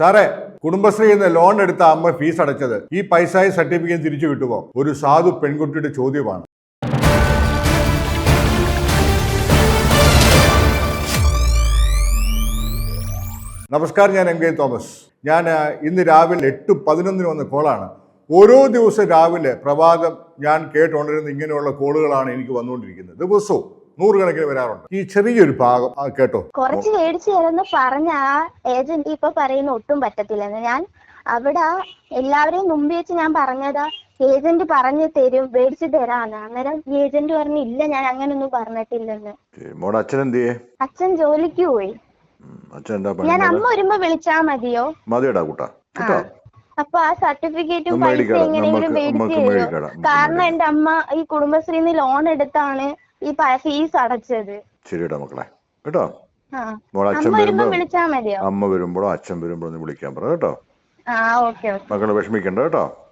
സാറേ കുടുംബശ്രീ എന്ന ലോൺ എടുത്ത അമ്മ ഫീസ് അടച്ചത് ഈ പൈസ സർട്ടിഫിക്കറ്റ് തിരിച്ചു കിട്ടുമോ? ഒരു സാധു പെൺകുട്ടിയുടെ ചോദ്യമാണ്. നമസ്കാരം ഞാൻ എം കെ തോമസ്. ഞാൻ ഇന്ന് രാവിലെ എട്ട് പതിനൊന്നിന് വന്ന കോളാണ്. ഓരോ ദിവസം രാവിലെ പ്രഭാതം ഞാൻ കേട്ടുകൊണ്ടിരുന്ന ഇങ്ങനെയുള്ള കോളുകളാണ് എനിക്ക് വന്നുകൊണ്ടിരിക്കുന്നത്. ദിവസവും നൂറുകണക്കിന് വരാറുണ്ട്. ഈ ചെറിയൊരു ഭാഗം കേട്ടോ. കുറച്ച് മേടിച്ചു തരുമെന്ന് പറഞ്ഞ ആ ഏജന്റ് ഇപ്പൊ പറയുന്ന ഒട്ടും പറ്റത്തില്ലെന്ന്. ഞാൻ അവിടെ എല്ലാവരെയും മുമ്പ് വെച്ച് ഞാൻ പറഞ്ഞതാ ഏജന്റ് പറഞ്ഞു തരും മേടിച്ചു തരാന്ന്. അന്നേരം ഏജന്റ് പറഞ്ഞു ഇല്ല ഞാൻ അങ്ങനൊന്നും പറഞ്ഞിട്ടില്ലെന്ന്. മോടെ അച്ഛൻ എന്ത് ചെയ്യേ? അച്ഛൻ ജോലിക്ക് പോയി. അച്ഛൻ എന്താ ഞാൻ അമ്മ വരുമ്പോ വിളിച്ചാ മതിയോ? മതിയടാ കൂട്ടാ. ആ അപ്പൊ ആ സർട്ടിഫിക്കറ്റും പൈസ എങ്ങനെയെങ്കിലും മേടിച്ചു തരുമോ കാരണം എന്റെ അമ്മ ഈ കുടുംബശ്രീന്ന് ലോൺ എടുത്താണ്. ഈ ഫീസ് അടച്ചത്. ശരിയടാ മക്കളെ. കേട്ടോ? ആ. മോളെ അച്ഛൻ അമ്മ വരുമ്പോ വിളിച്ചാ മതിയോ? അമ്മ വരുമ്പോഴോ അച്ഛൻ വരുമ്പോഴോ ഒന്ന് വിളിക്കാൻ പറ കേട്ടോ. ആ ഓക്കെ ഓക്കെ. മക്കളെ വിഷമിക്കണ്ട കേട്ടോ.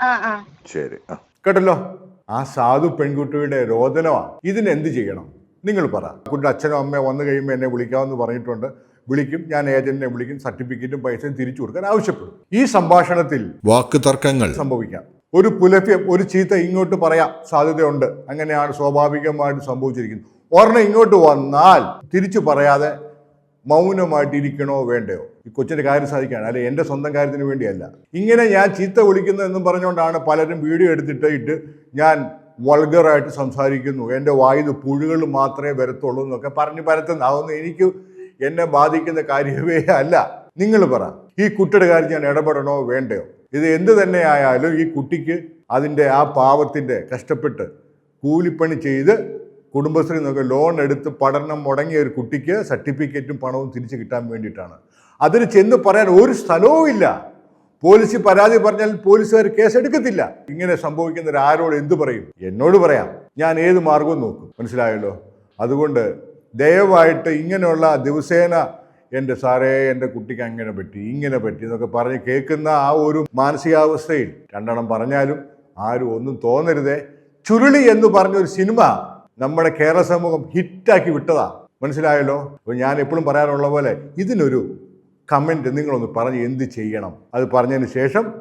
ആ ആ. ശരി ആ. കേട്ടല്ലോ? ആ സാധു പെൺകുട്ടിയുടെ രോദനമാണ് ഇതിന് എന്ത് ചെയ്യണം? നിങ്ങൾ പറ. കുട്ടി അച്ഛനോ അമ്മയോ വന്നു കഴിയുമ്പോൾ എന്നെ വിളിക്കാമെന്ന് പറഞ്ഞിട്ടുണ്ട്. വിളിക്കും. ഞാൻ ഏജന്റിനെ വിളിക്കും. സർട്ടിഫിക്കറ്റും പൈസയും തിരിച്ചു കൊടുക്കാൻ ആവശ്യപ്പെടും. ഈ സംഭാഷണത്തിൽ വാക്ക് തർക്കങ്ങൾ. സംഭവിക്കാം. ഒരു പുലഭ്യം ഒരു ചീത്ത ഇങ്ങോട്ട് പറയാം സാധ്യതയുണ്ട്. അങ്ങനെയാണ് സ്വാഭാവികമായിട്ട് സംഭവിച്ചിരിക്കുന്നത്. ഒരെണ്ണം ഇങ്ങോട്ട് വന്നാൽ തിരിച്ചു പറയാതെ മൗനമായിട്ടിരിക്കണോ വേണ്ടയോ? ഈ കൊച്ചിന്റെ കാര്യം സാധിക്കാണ് അല്ലെ എന്റെ സ്വന്തം കാര്യത്തിന് വേണ്ടിയല്ല. ഇങ്ങനെ ഞാൻ ചീത്ത വിളിക്കുന്നു എന്നും പറഞ്ഞുകൊണ്ടാണ് പലരും വീഡിയോ എടുത്തിട്ട് ഇട്ട് ഞാൻ വൾഗറായിട്ട് സംസാരിക്കുന്നു. എന്റെ വായുന്ന് പുഴുകൾ മാത്രമേ വരത്തുള്ളൂ എന്നൊക്കെ പറഞ്ഞ് പരത്തുന്ന അതൊന്നും എനിക്ക് എന്നെ ബാധിക്കുന്ന കാര്യമേ അല്ല. നിങ്ങൾ പറ ഈ കുട്ടിയുടെ കാര്യം ഞാൻ ഇടപെടണോ വേണ്ടയോ? ഇത് എന്ത് തന്നെ ആയാലും ഈ കുട്ടിക്ക് അതിന്റെ ആ പാവത്തിന്റെ കഷ്ടപ്പെട്ട് കൂലിപ്പണി ചെയ്ത് കുടുംബശ്രീ നിന്നൊക്കെ ലോൺ എടുത്ത് പഠനം മുടങ്ങിയ ഒരു കുട്ടിക്ക് സർട്ടിഫിക്കറ്റും പണവും തിരിച്ചു കിട്ടാൻ വേണ്ടിയിട്ടാണ്. അതിന് ചെന്ന് പറയാൻ ഒരു സ്ഥലവും ഇല്ല. പോലീസ് പരാതി പറഞ്ഞാൽ പോലീസുകാർ കേസ് കേസെടുക്കത്തില്ല ഇങ്ങനെ സംഭവിക്കുന്ന ആരോട് എന്തു പറയും? എന്നോട് പറയാം. ഞാൻ ഏത് മാർഗവും നോക്കും. മനസ്സിലായല്ലോ? അതുകൊണ്ട് ദയവായിട്ട് ഇങ്ങനെയുള്ള ദിവസേന എന്റെ സാറേ എന്റെ കുട്ടിക്ക് അങ്ങനെ പറ്റി ഇങ്ങനെ പറ്റി എന്നൊക്കെ പറഞ്ഞ് കേൾക്കുന്ന ആ ഒരു മാനസികാവസ്ഥയിൽ രണ്ടെണ്ണം പറഞ്ഞാലും ആരും ഒന്നും തോന്നരുതേ. ചുരുളി എന്ന് പറഞ്ഞൊരു സിനിമ നമ്മുടെ കേരള സമൂഹം ഹിറ്റാക്കി വിട്ടതാ. മനസ്സിലായല്ലോ? അപ്പോൾ ഞാൻ എപ്പോഴും പറയാറുള്ള പോലെ ഇതിനൊരു കമന്റ് നിങ്ങളൊന്ന് പറഞ്ഞ് എന്ത് ചെയ്യണം? അത് പറഞ്ഞതിന് ശേഷം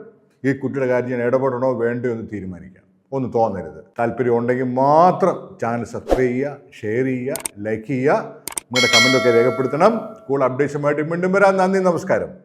ഈ കുട്ടിയുടെ കാര്യം ഞാൻ ഇടപെടണോ വേണ്ടോ എന്ന് തീരുമാനിക്കാം. ഒന്ന് തോന്നരുത്. താല്പര്യം ഉണ്ടെങ്കിൽ മാത്രം ചാനൽ സബ്സ്ക്രൈബ് ചെയ്യുക ഷെയർ ചെയ്യുക ലൈക്ക് ചെയ്യുക. നിങ്ങളുടെ കമന്റൊക്കെ രേഖപ്പെടുത്തണം. കൂടുതൽ അപ്ഡേഷനുമായിട്ട് വീണ്ടും വരാം. നന്ദി നമസ്കാരം.